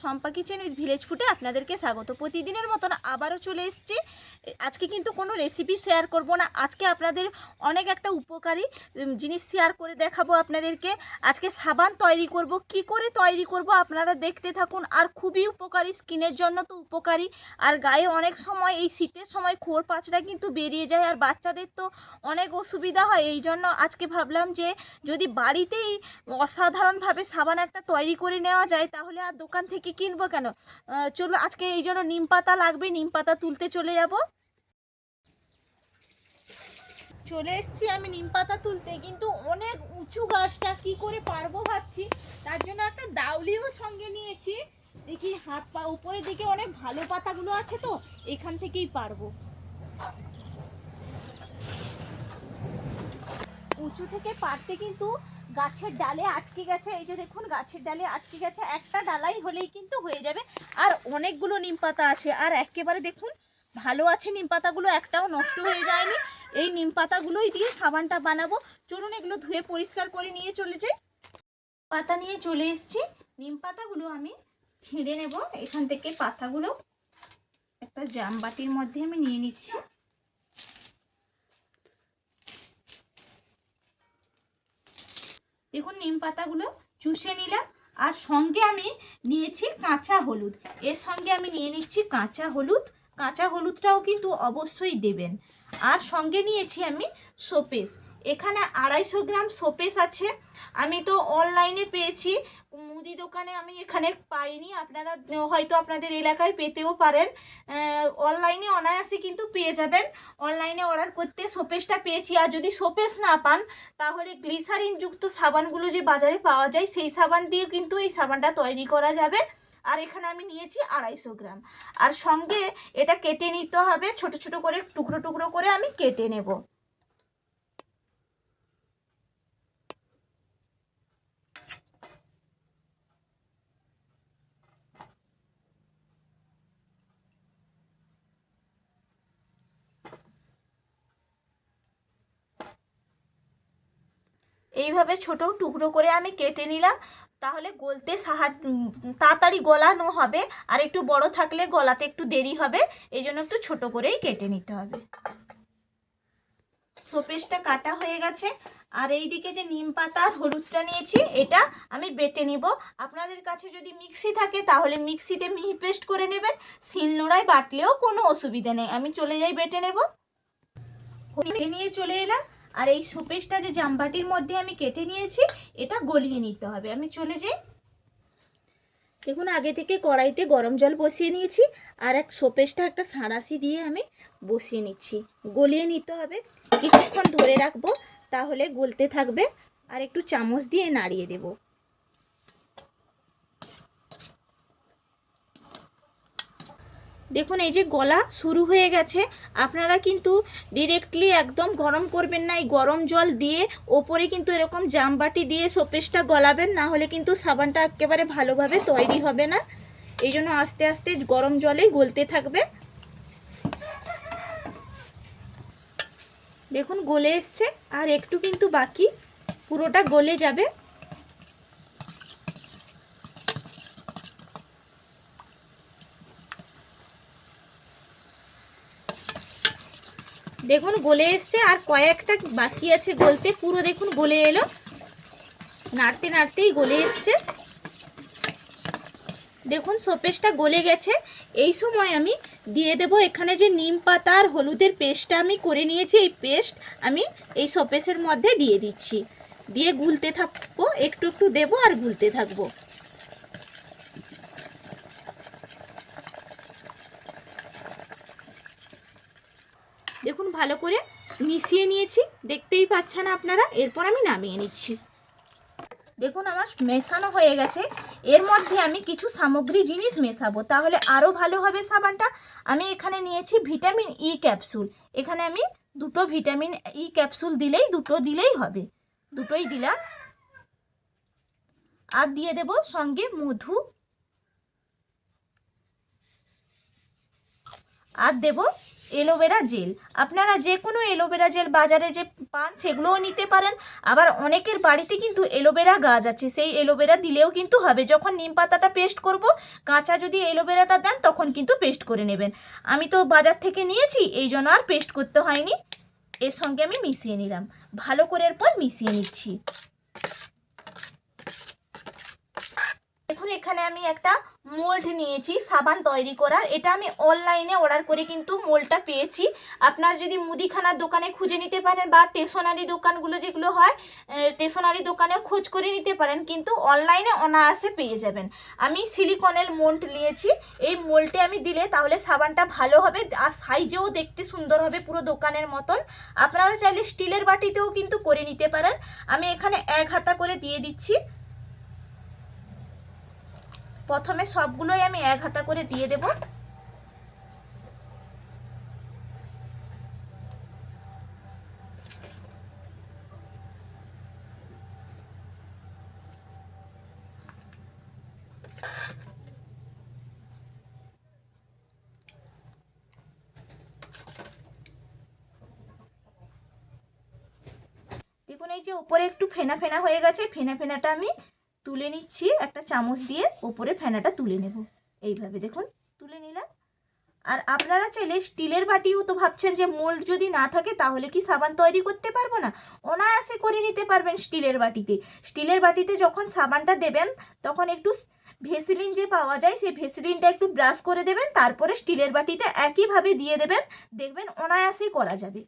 Shampa kitchen with village ফুডে আপনাদেরকে স্বাগত। প্রতিদিনের মতন আবারও চলে এসেছি। আজকে কিন্তু কোনো রেসিপি শেয়ার করব না। আজকে আপনাদের অনেক একটা উপকারী জিনিস শেয়ার করে দেখাবো আপনাদেরকে। আজকে সাবান তৈরি করব। কি করে তৈরি করব আপনারা দেখতে থাকুন। আর খুবই উপকারী, স্কিনের জন্য তো উপকারী। আর গায়ে অনেক সময়, এই শীতের সময় খোর পাঁচটা কিন্তু বেরিয়ে যায়। আর বাচ্চাদের তো অনেক অসুবিধা হয়। এই জন্য আজকে ভাবলাম যে, যদি বাড়িতেই অসাধারণভাবে সাবান একটা তৈরি করে নেওয়া যায়, তাহলে আর দোকান থেকে কিনবো কেন? চলো আজকে এই জন্য নিম পাতা লাগবে, নিম পাতা তুলতে চলে যাব। চলে এসেছি আমি নিম পাতা তুলতে, কিন্তু অনেক উঁচু গাছটা কি করে পারব ভাবছি। তার জন্য একটা দাউলিও সঙ্গে নিয়েছি। দেখি হাত পা, উপরের দিকে অনেক ভালো পাতাগুলো আছে তো, এখান থেকেই পারব। উঁচু থেকে পারতে কিন্তু গাছের ডালে আটকে গেছে, এই যে দেখুন গাছের ডালে আটকে গেছে, একটা ডালাই হলেই কিন্তু হয়ে যাবে। আর অনেকগুলো নিম পাতা আছে, আর একেবারে দেখুন ভালো আছে নিম পাতাগুলো, একটাও নষ্ট হয়ে যায়নি। এই নিম পাতাগুলোই দিয়ে সাবানটা বানাবো। চলুন এগুলো ধুয়ে পরিষ্কার করে নিয়ে চলে পাতা নিয়ে চলে এসেছি। নিম পাতাগুলো আমি ছিঁড়ে নেব। এখান থেকে পাতাগুলো একটা জাম বাটির মধ্যে আমি নিয়ে নিচ্ছি। দেখুন নিম পাতাগুলো চুষে নিলাম। আর সঙ্গে আমি নিয়েছি কাঁচা হলুদ। এর সঙ্গে আমি নিয়ে নিচ্ছি কাঁচা হলুদ। কাঁচা হলুদটাও কিন্তু অবশ্যই দেবেন। আর সঙ্গে নিয়েছি আমি সোপেস এখানে আড়াইশো গ্রাম সোপেস আছে। আমি তো অনলাইনে পেয়েছি। মুদি দোকানে আমি এখানে পাইনি। আপনারা, হয়তো আপনাদের এলাকায় পেতেও পারেন। অনলাইনে অনায়াসে কিন্তু পেয়ে যাবেন। অনলাইনে অর্ডার করতে সোপেসটা পেয়েছি। আর যদি সোপেস না পান, তাহলে গ্লিসারিন যুক্ত সাবানগুলো যে বাজারে পাওয়া যায়, সেই সাবান দিয়ে কিন্তু এই সাবানটা তৈরি করা যাবে। আর এখানে আমি নিয়েছি আড়াইশো গ্রাম। আর সঙ্গে এটা কেটে নিতে হবে। ছোট ছোট করে, টুকরো টুকরো করে আমি কেটে নেব। এইভাবে ছোট টুকরো করে আমি কেটে নিলাম। তাহলে গলতে সাহায্য তাড়াতাড়ি গলানো হবে। আর একটু বড় থাকলে গলাতে একটু দেরি হবে। এই জন্য একটু ছোট করেই কেটে নিতে হবে। শোপেসটা কাটা হয়ে গেছে। আর এই দিকে যে নিম পাতা আর হলুদটা নিয়েছি, এটা আমি বেটে নিব। আপনাদের কাছে যদি মিক্সি থাকে, তাহলে মিক্সিতে মিহি পেস্ট করে নেবেন। শিলনোড়ায় বাটলেও কোনো অসুবিধা নেই। আমি চলে যাই বেটে নেব। নিয়ে চলে এলাম। আর এই সুপেসটা যে জামবাটির মধ্যে আমি কেটে নিয়েছি, এটা গলিয়ে নিতে হবে। আমি চলে যাই। দেখুন, আগে থেকে কড়াইতে গরম জল বসিয়ে নিয়েছি, আর এক সোপেসটা একটা সাঁড়াশি দিয়ে আমি বসিয়ে নিচ্ছি। গলিয়ে নিতে হবে। কিছুক্ষণ ধরে রাখব, তাহলে গলতে থাকবে। আর একটু চামচ দিয়ে নাড়িয়ে দেব। দেখুন, এই যে গলা শুরু হয়ে গেছে। আপনারা কিন্তু ডিরেক্টলি একদম গরম করবেন না, এই গরম জল দিয়ে ওপরে কিন্তু এরকম জামবাটি দিয়ে সোপেসটা গলাবেন, না হলে কিন্তু সাবানটা একেবারে ভালোভাবে তৈরি হবে না। এই জন্য আস্তে আস্তে গরম জলে গলতে থাকবে। দেখুন, গলে এসছে। আর একটু কিন্তু বাকি, পুরোটা গলে যাবে। দেখুন, গলে এসছে আর কয়েকটা বাকি আছে গলতে। পুরো দেখুন, গলে এলো। নাড়তে নাড়তেই গলে এসছে। দেখুন সোপেসটা গলে গেছে। এই সময় আমি দিয়ে দেব এখানে যে নিম পাতা আর হলুদের পেস্টটা আমি করে নিয়েছি, এই পেস্ট আমি এই সোপেসের মধ্যে দিয়ে দিচ্ছি। দিয়ে গুলতে থাকব, একটু একটু দেবো আর গুলতে থাকব। দেখুন, ভালো করে মিশিয়ে নিয়েছি। দেখতেই পাচ্ছেন আপনারা, এরপর আমি নামিয়ে নিচ্ছি। দেখুন, আমার মেশানো হয়ে গেছে। এর মধ্যে আমি কিছু সামগ্রী জিনিস মেশাবো। তাহলে আরও ভালো হবে সাবানটা। আমি এখানে নিয়েছি ভিটামিন ই ক্যাপসুল। এখানে আমি দুটো ভিটামিন ই ক্যাপসুল দিলেই, দুটো দিলেই হবে। দুটোই দিলাম। আর দিয়ে দেব সঙ্গে মধু। আর দেব এলোভেরা জেল। আপনারা যে কোনো এলোভেরা জেল বাজারে যে পান, সেগুলোও নিতে পারেন। আবার অনেকের বাড়িতে কিন্তু এলোভেরা গাছ আছে। সেই এলোভেরা দিলেও কিন্তু হবে। যখন নিম পাতাটা পেস্ট করব, কাঁচা যদি এলোভেরাটা দেন, তখন কিন্তু পেস্ট করে নেবেন। আমি তো বাজার থেকে নিয়েছি, এই জন্য আর পেস্ট করতে হয়নি। এর সঙ্গে আমি মিশিয়ে নিলাম। ভালো করে এরপর মিশিয়ে নিচ্ছি। দেখুন, এখানে আমি একটা মোল্ড নিয়েছি, সাবান তৈরি করার। এটা আমি অনলাইনে অর্ডার করে কিন্তু মোল্ডটা পেয়েছি। আপনার যদি মুদিখানার দোকানে খুঁজে নিতে পারেন বা স্টেশনারি দোকানগুলো যেগুলো হয় স্টেশনারি দোকানেও খোঁজ করে নিতে পারেন, কিন্তু অনলাইনে অনায়াসে পেয়ে যাবেন। আমি সিলিকনের মোল্ড নিয়েছি। এই মোল্ডে আমি দিলে তাহলে সাবানটা ভালো হবে আর সাইজেও দেখতে সুন্দর হবে পুরো দোকানের মতন। আপনারা চাইলে স্টিলের বাটিতেও কিন্তু করে নিতে পারেন। আমি এখানে এক হাতা করে দিয়ে দিচ্ছি। প্রথমে সবগুলোই আমি এক হাতা করে দিয়ে দেব। দেখুন, এই যে উপরে একটু ফেনা ফেনা হয়ে গেছে, ফেনা ফেনাটা আমি তুলে নিচ্ছি, একটা চামচ দিয়ে ওপরে ফেনাটা তুলে নেব। এইভাবে দেখুন, তুলে নিলাম। আর আপনারা চাইলে স্টিলের বাটিও তো ভাবছেন যে মোল্ড যদি না থাকে তাহলে কি সাবান তৈরি করতে পারব না? অনায়াসে করে নিতে পারবেন স্টিলের বাটিতে। স্টিলের বাটিতে যখন সাবানটা দেবেন, তখন একটু ভেসিলিন যে পাওয়া যায়, সেই ভেসিলিনটা একটু ব্রাশ করে দেবেন, তারপরে স্টিলের বাটিতে একইভাবে দিয়ে দেবেন। দেখবেন অনায়াসেই করা যাবে।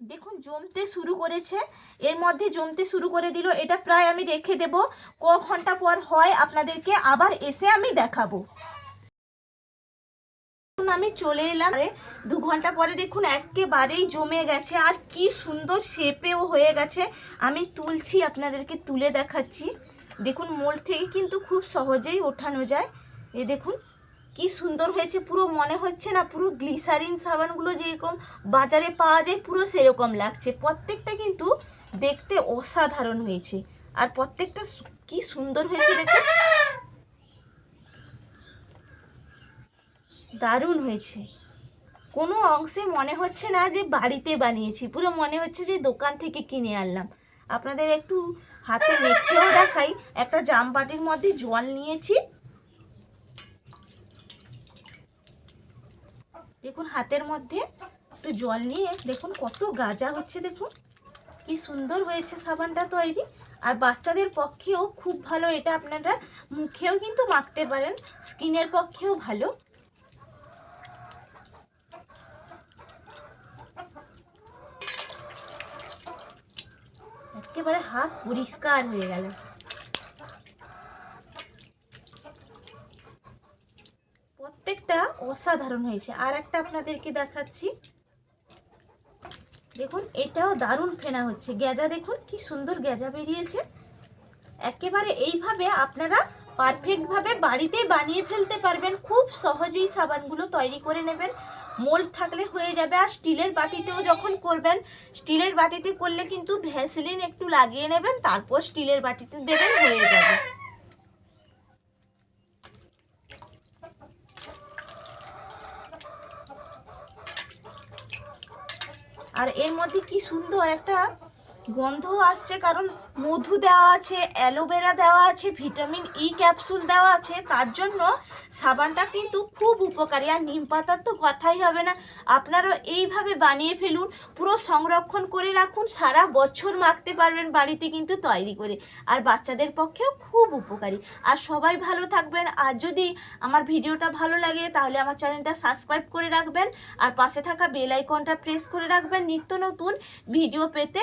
দেখুন, জমতে শুরু করেছে। এর মধ্যে জমতে শুরু করে দিল। এটা প্রায় আমি রেখে দেব। ক ঘণ্টা পর হয় আপনাদেরকে আবার এসে আমি দেখাবো। আমি চলে এলাম। দু ঘণ্টা পরে দেখুন, একেবারেই জমে গেছে। আর কি সুন্দর শেপেও হয়ে গেছে। আমি তুলছি, আপনাদেরকে তুলে দেখাচ্ছি। দেখুন, মোল থেকে কিন্তু খুব সহজেই ওঠানো যায়। এ দেখুন কি সুন্দর হয়েছে, পুরো মনে হচ্ছে না, পুরো গ্লিসারিন সাবানগুলো যেরকম বাজারে পাওয়া যায়, পুরো সেরকম লাগছে। প্রত্যেকটা কিন্তু দেখতে অসাধারণ হয়েছে। আর প্রত্যেকটা কি সুন্দর হয়েছে দেখুন দারুণ হয়েছে। কোনো অংশে মনে হচ্ছে না যে বাড়িতে বানিয়েছি, পুরো মনে হচ্ছে যে দোকান থেকে কিনে আনলাম। আপনাদের একটু হাতে মেখেও দেখাই, একটা জাম বাটির মধ্যে জল নিয়েছি। দেখুন হাতের মধ্যে একটু জল নিয়ে দেখুন কত গাজা হচ্ছে দেখুন। কি সুন্দর হয়েছে সাবানটা তৈরি। আর বাচ্চাদের পক্ষেও খুব ভালো, এটা আপনারা মুখেও কিন্তু মাখতে পারেন, স্কিনের পক্ষেও ভালো। একেবারে হাত পরিষ্কার হয়ে গেল। প্রত্যেকটা অসাধারণ হয়েছে। আর একটা আপনাদেরকে দেখাচ্ছি। দেখুন, এটাও দারুণ ফেনা হচ্ছে। গেজা দেখুন, কি সুন্দর গেজা বেরিয়েছে। একেবারে এইভাবে আপনারা পারফেক্টভাবে বাড়িতে বানিয়ে ফেলতে পারবেন। খুব সহজেই সাবানগুলো তৈরি করে নেবেন। মোল্ড থাকলে হয়ে যাবে। আর স্টিলের বাটিতেও যখন করবেন, স্টিলের বাটিতে করলে কিন্তু ভ্যাসলিন একটু লাগিয়ে নেবেন, তারপর স্টিলের বাটিতে দেবেন, হয়ে যাবে। আর এর মধ্যে কি সুন্দর একটা গন্ধ আসছে কারণ মধু দেওয়া আছে, অ্যালোভেরা দেওয়া আছে, ভিটামিন ই ক্যাপসুল দেওয়া আছে, তার জন্য সাবানটা কিন্তু খুব উপকারী। আর নিম পাতার তো কথাই হবে না। আপনারা এইভাবে বানিয়ে ফেলুন, পুরো সংরক্ষণ করে রাখুন, সারা বছর মাখতে পারবেন বাড়িতে কিন্তু তৈরি করে। আর বাচ্চাদের পক্ষেও খুব উপকারী। আর সবাই ভালো থাকবেন। আর যদি আমার ভিডিওটা ভালো লাগে, তাহলে আমার চ্যানেলটা সাবস্ক্রাইব করে রাখবেন। আর পাশে থাকা বেল আইকনটা প্রেস করে রাখবেন। নিত্য নতুন ভিডিও পেতে